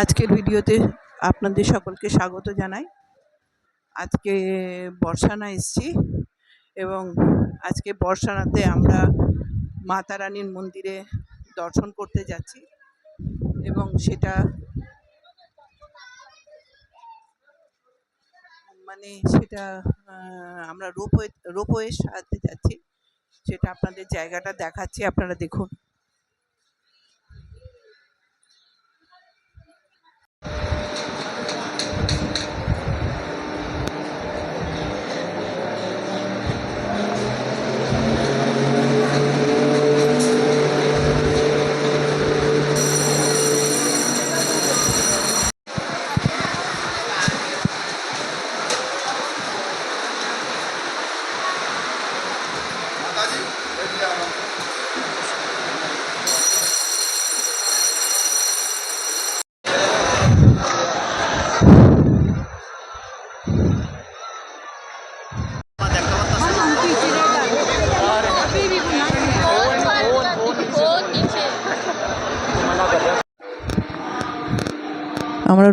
আজকের ভিডিওতে আপনাদের সকলকে স্বাগত জানাই। আজকে বর্ষানা এসছি এবং আজকে বর্ষানাতে আমরা মাতা রানীর মন্দিরে দর্শন করতে যাচ্ছি এবং সেটা মানে সেটা আমরা রোপওয়ে রোপওয়ের সাহায্যে যাচ্ছি। সেটা আপনাদের জায়গাটা দেখাচ্ছি, আপনারা দেখুন।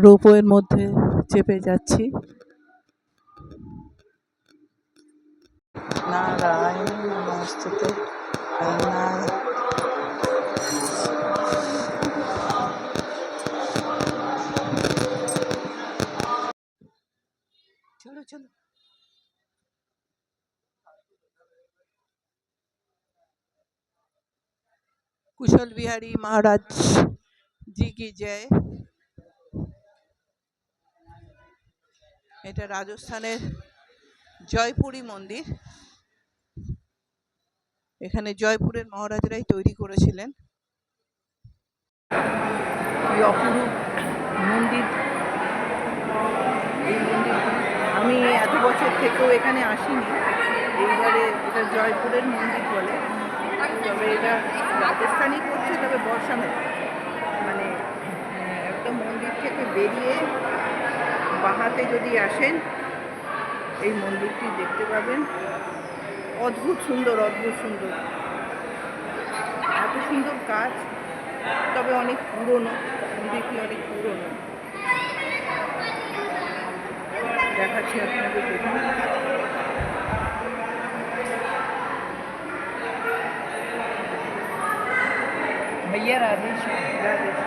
রোপওয়ের মধ্যে চেপে যাচ্ছি নারায়ণ নমস্তুতে নারায়ণ চলো চলো कुशल बिहारी महाराज जी की जय এটা রাজস্থানের জয়পুরী মন্দির। এখানে জয়পুরের মহারাজরাই তৈরি করেছিলেন। অপরূপ মন্দির। আমি এত বছর থেকেও এখানে আসিনি। এইবারে এটা জয়পুরের মন্দির বলে। তবে এটা রাজস্থানই করছে, তবে বর্ষানো মানে একটা মন্দির থেকে বেরিয়ে বাহাতে যদি আসেন এই মন্দিরটি দেখতে পাবেন অদ্ভুত সুন্দর অদ্ভুত সুন্দর এত সুন্দর কাজ তবে অনেক পুরনো মন্দিরটি অনেক পুরনো দেখাচ্ছি আপনাদের দেখুন भैया राधेश राधेश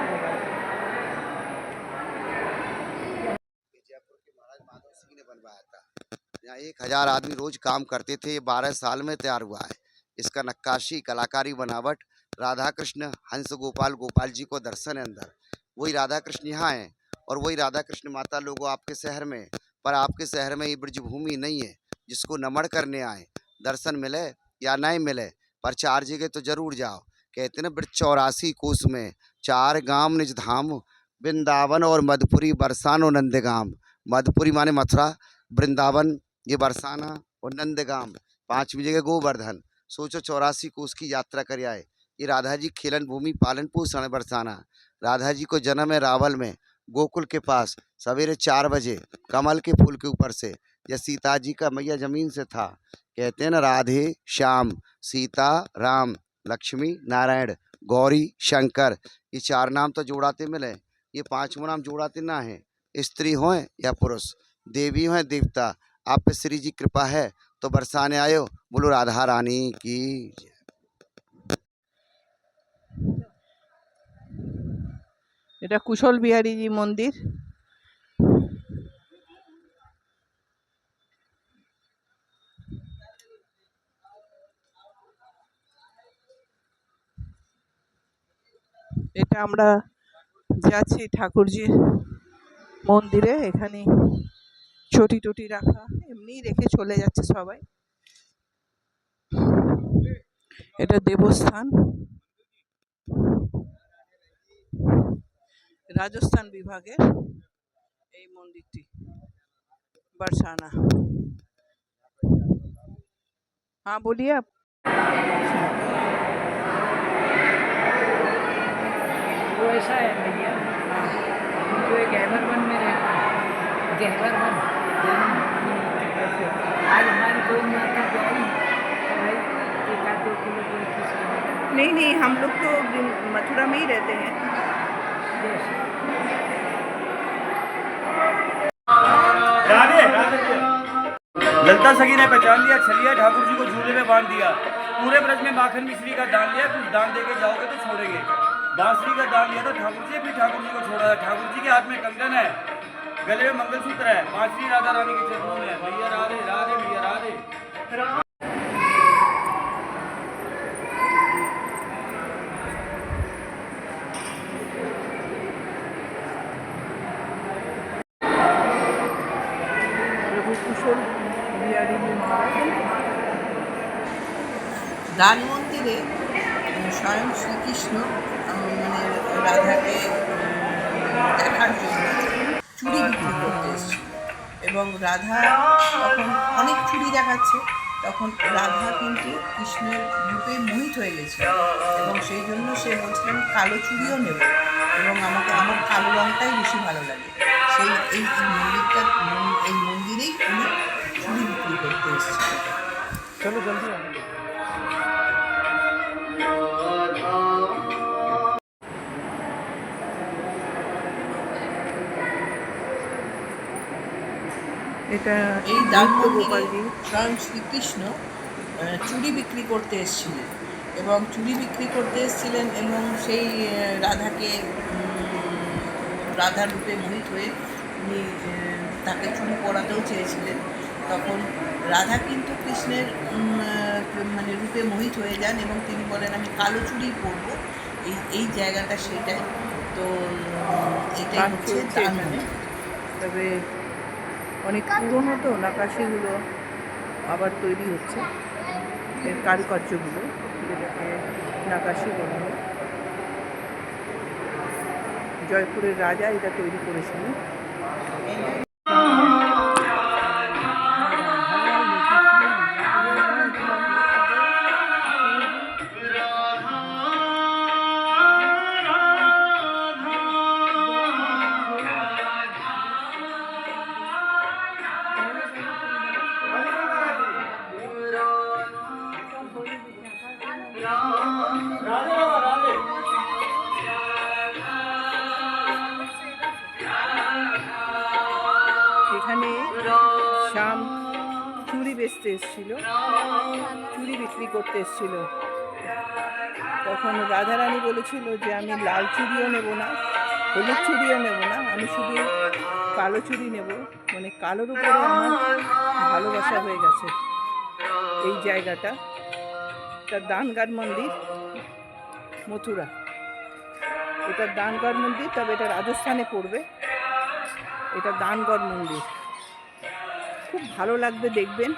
यहाँ एक हज़ार आदमी रोज काम करते थे, ये बारह साल में तैयार हुआ है। इसका नक्काशी कलाकारी बनावट राधा कृष्ण हंस गोपाल गोपाल जी को दर्शन है अंदर। वही राधा कृष्ण यहाँ है और वही राधा कृष्ण माता लोगों आपके शहर में पर आपके शहर में ये ब्रज भूमि नहीं है, जिसको नमन करने आए। दर्शन मिले या नहीं मिले, पर चार जगह तो ज़रूर जाओ। कहते ना, ब्रज चौरासी कोस में, चार गाँव निज धाम, वृंदावन और मधुपुरी बरसानो नंदगाम। मधुपुरी माने मथुरा, वृंदावन ये बरसाना और नंदगाम पांचवी जगह गोवर्धन। सोचो चौरासी की यात्रा कर आए। ये राधा जी खेलन भूमि पालन पोषण बरसाना। राधा जी को जन्म है रावल में, गोकुल के पास, सवेरे चार बजे, कमल के फूल के ऊपर से। यह सीता जी का मैया ज़मीन से था। कहते हैं ना, राधे, श्याम, सीता, राम, लक्ष्मी, नारायण, गौरी, शंकर। ये चार नाम तो जोड़ाते मिले। ये पाँचों नाम जोड़ाते ना है। स्त्री हों या पुरुष? देवी हों देवता? आप पे श्री जी कृपा है तो बरसाने आयो बोलो राधा रानी की जय। এটা কুশল বিহারীজি মন্দির এটা আমরা যাচ্ছি ঠাকুরজি মন্দিরে এখানে চটি টটি রাখা এমনি রেখে চলে যাচ্ছে সবাই এটা দেবস্থান রাজস্থান বিভাগের এই মন্দিরটি बरसाना हाँ बोलिए आप वो ऐसा है भैया जो एक गहबरवन में रहता है गहबरवन आज नहीं नहीं, हम लोग तो मथुरा में ही रहते हैं। ललता सगी ने पहचान लिया, छलिया ठाकुर जी को झूले में बाँध दिया। पूरे ब्रज में माखन मिश्री का दान लिया, कुछ दान देके जाओगे तो छोड़ेंगे। बांसरी का दान लिया था ठाकुर जी भी ठाकुर जी को छोड़ा। था ठाकुर जी के हाथ में कंगन है। गले में मंगलसूत्र है बांसुरी राधा रानी के चरणों में है भैया राधे राधे भैया राधे প্রভু কুশল বিহারী মহারাজ দান মন্দিরে উম, স্বয়ং শ্রীকৃষ্ণ উম, মানে রাধাকে উম, দেখার জন্য চুরি বিক্রি করতে হ্যাঁ। এসেছে। এবং রাধা তখন অনেক চুরি দেখাচ্ছে তখন রাধা কিন্তু কৃষ্ণের রূপে মোহিত হয়ে গেছে। এবং সেই জন্য সে বলছিলেন কালো চুরিও নেব এবং আমাকে আমার কালো রঙটাই বেশি ভালো লাগে। সেই এই মন্দিরটা এই মন্দিরেই উনি চুরি বিক্রি করতে এসেছিল চলো জলদি এটা এই দান নিত্য মন্দিরে গোপালজি স্বয়ং শ্রীকৃষ্ণ চুড়ি বিক্রি করতে এসেছিলেন এবং চুড়ি বিক্রি করতে এসেছিলেন এবং সেই রাধাকে রাধার রূপে মোহিত হয়ে উনি তাকে চুরি পরাতেও চেয়েছিলেন। তখন রাধা কিন্তু কৃষ্ণের মানে রূপে মোহিত হয়ে যান এবং তিনি বলেন আমি কালো চুরি পরবো এই এই জায়গাটা সেটাই। তো এটাই হচ্ছে চলছে দান তবে অনেক পুরোনো তো, নাকাশিগুলো আবার তৈরি হচ্ছে। এর কারুকার্যগুলো, যেটাকে নাকাশি বলা হয়। জয়পুরের রাজা এটা তৈরি করেছিলেন। বেচতে এসেছিল। চুড়ি বিক্রি করতে এসেছিল। তখন রাধারানী বলেছিল যে, আমি লাল চুড়িও নেব না, হলুদ চুড়িও নেব না, আমি শুধু কালো চুড়ি নেব। মানে কালোর উপরে আমার ভালোবাসা হয়ে গেছে এই জায়গাটা। এটা দানগার মন্দির, মথুরা। এটা দানগড় মন্দির, তবে এটা রাজস্থানে পড়বে। এটা দানগড় মন্দির। খুব ভালো লাগবে দেখবেন।